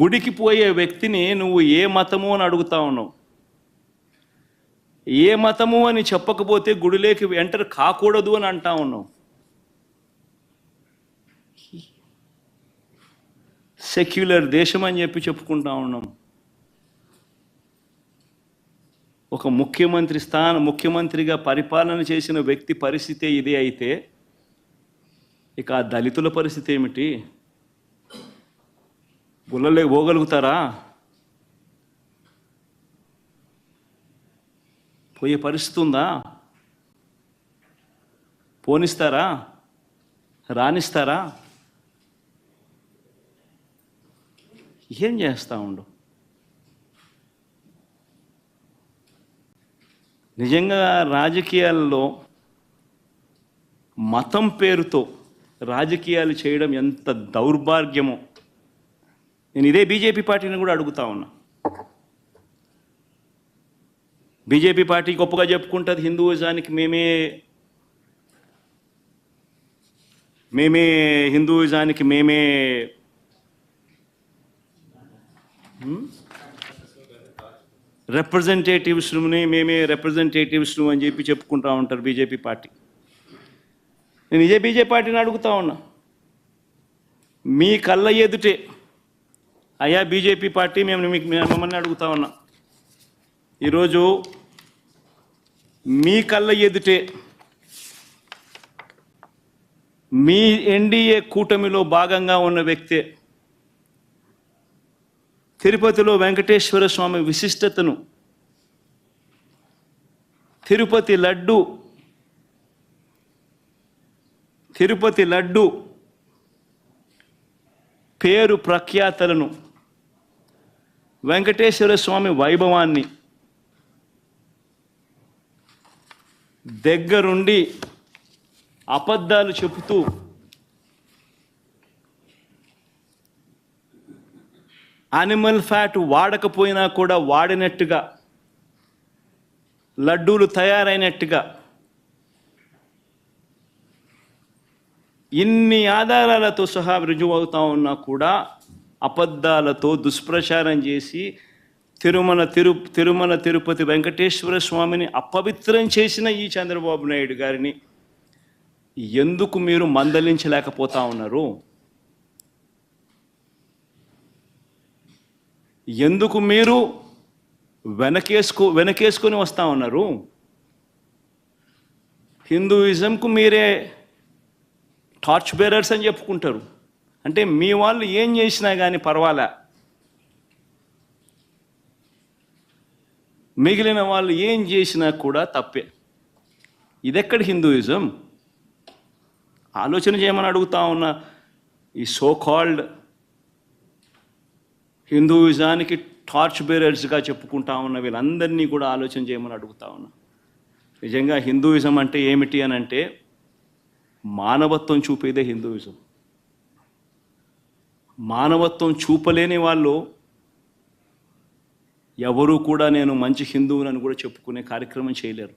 గుడికి పోయే వ్యక్తిని నువ్వు ఏ మతము అని అడుగుతా ఉన్నావు? ఏ మతము అని చెప్పకపోతే గుడిలోకి ఎంటర్ కాకూడదు అని అంటా ఉన్నావు? సెక్యులర్ దేశం అని చెప్పి చెప్పుకుంటా ఉన్నాం. ఒక ముఖ్యమంత్రి స్థానం ముఖ్యమంత్రిగా పరిపాలన చేసిన వ్యక్తి పరిస్థితి ఇదే అయితే ఇక ఆ దళితుల పరిస్థితి ఏమిటి? గుళ్ళలోకి పోగలుగుతారా? పోయే పరిస్థితి ఉందా? పోనిస్తారా? రానిస్తారా? ఏం చేస్తా ఉండు? నిజంగా రాజకీయాల్లో మతం పేరుతో రాజకీయాలు చేయడం ఎంత దౌర్భాగ్యమో. నేను ఇదే బీజేపీ పార్టీని కూడా అడుగుతా ఉన్నా. బీజేపీ పార్టీ గొప్పగా చెప్పుకుంటుంది హిందూయిజానికి మేమే మేమే హిందూయిజానికి మేమే రిప్రజెంటేటివ్స్ని మేమే రిప్రజెంటేటివ్స్ను అని చెప్పి చెప్పుకుంటా ఉంటారు బీజేపీ పార్టీ. నేను ఇదే బీజేపీ పార్టీని అడుగుతా ఉన్నా. మీ కళ్ళ ఎదుటే అయ్యా బీజేపీ పార్టీ మేము మీకు మేము మిమ్మల్ని అడుగుతా ఉన్నా. ఈరోజు మీ కళ్ళ ఎదుటే మీ ఎన్డీఏ కూటమిలో భాగంగా ఉన్న వ్యక్తే తిరుపతిలో వెంకటేశ్వర స్వామి విశిష్టతను తిరుపతి లడ్డు తిరుపతి లడ్డు పేరు ప్రఖ్యాతలను వెంకటేశ్వర స్వామి వైభవాన్ని దగ్గరుండి అబద్ధాలు చెబుతూ అనిమల్ ఫ్యాట్ వాడకపోయినా కూడా వాడినట్టుగా లడ్డూలు తయారైనట్టుగా ఇన్ని ఆధారాలతో సహా రుజువు అవుతా ఉన్నా కూడా అబద్ధాలతో దుష్ప్రచారం చేసి తిరుమల తిరు తిరుమల తిరుపతి వెంకటేశ్వర స్వామిని అపవిత్రం చేసిన ఈ చంద్రబాబు నాయుడు గారిని ఎందుకు మీరు మందలించలేకపోతా ఉన్నారు? ఎందుకు మీరు వెనకేసుకో వెనకేసుకొని వస్తా ఉన్నారు? హిందూయిజంకు మీరే టార్చ్ బేరర్స్ అని చెప్పుకుంటారు. అంటే మీ వాళ్ళు ఏం చేసినా కానీ పర్వాలే. మిగిలిన వాళ్ళు ఏం చేసినా కూడా తప్పే. ఇదెక్కడ హిందూయిజం? ఆలోచన చేయమని అడుగుతా ఉన్న ఈ సో కాల్డ్ హిందూయిజానికి టార్చ్ బేరర్స్గా చెప్పుకుంటా ఉన్న వీళ్ళందరినీ కూడా ఆలోచన చేయమని అడుగుతా ఉన్నా. నిజంగా హిందూయిజం అంటే ఏమిటి అని అంటే మానవత్వం చూపేదే హిందూయిజం. మానవత్వం చూపలేని వాళ్ళు ఎవరూ కూడా నేను మంచి హిందువునని కూడా చెప్పుకునే కార్యక్రమం చేయలేరు.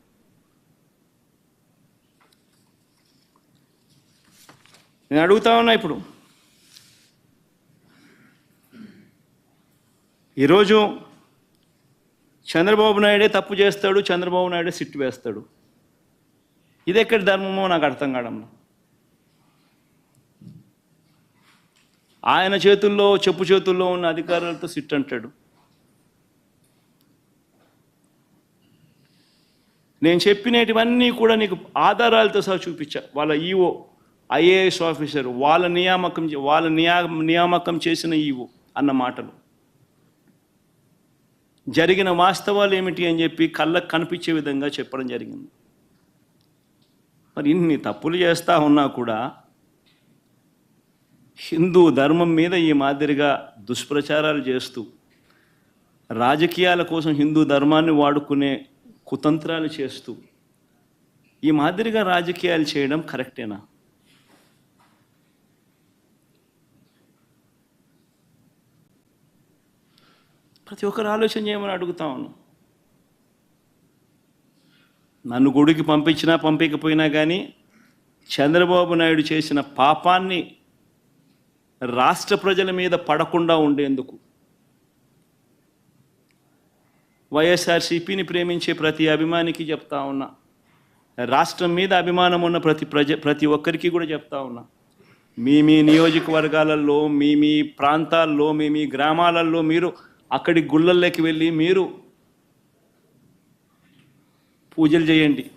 నేను అడుగుతా ఉన్నా ఇప్పుడు. ఈరోజు చంద్రబాబు నాయుడే తప్పు చేస్తాడు చంద్రబాబు నాయుడే సిట్టు వేస్తాడు. ఇది ఎక్కడి ధర్మమో నాకు అర్థం కావడం ఆయన చేతుల్లో చెప్పు చేతుల్లో ఉన్న అధికారులతో సిట్ అంటాడు. నేను చెప్పినటివన్నీ కూడా నీకు ఆధారాలతో సహా చూపించా. వాళ్ళ ఈఓ ఐఏఎస్ ఆఫీసర్ వాళ్ళ నియామకం వాళ్ళ నియా నియామకం చేసిన ఈఓ అన్న మాటలు. జరిగిన వాస్తవాలు ఏమిటి అని చెప్పి కళ్ళకు కనిపించే విధంగా చెప్పడం జరిగింది. మరి ఇన్ని తప్పులు చేస్తూ ఉన్నా కూడా హిందూ ధర్మం మీద ఈ మాదిరిగా దుష్ప్రచారాలు చేస్తూ రాజకీయాల కోసం హిందూ ధర్మాన్ని వాడుకునే కుతంత్రాలు చేస్తూ ఈ మాదిరిగా రాజకీయాలు చేయడం కరెక్టేనా? ప్రతి ఒక్కరు ఆలోచన చేయమని అడుగుతాను నన్ను గుడికి పంపించినా పంపించకపోయినా కానీ చంద్రబాబు నాయుడు చేసిన పాపాన్ని రాష్ట్ర ప్రజల మీద పడకుండా ఉండేందుకు. వైఎస్ఆర్సీపీని ప్రేమించే ప్రతి అభిమానికి చెప్తా ఉన్నా. రాష్ట్రం మీద అభిమానం ఉన్న ప్రతి ప్రజ ప్రతి ఒక్కరికి కూడా చెప్తా ఉన్నా. మీ మీ నియోజకవర్గాలలో మీ మీ ప్రాంతాల్లో మీ మీ గ్రామాలలో మీరు అక్కడి గుళ్ళల్లోకి వెళ్ళి మీరు పూజలు చేయండి.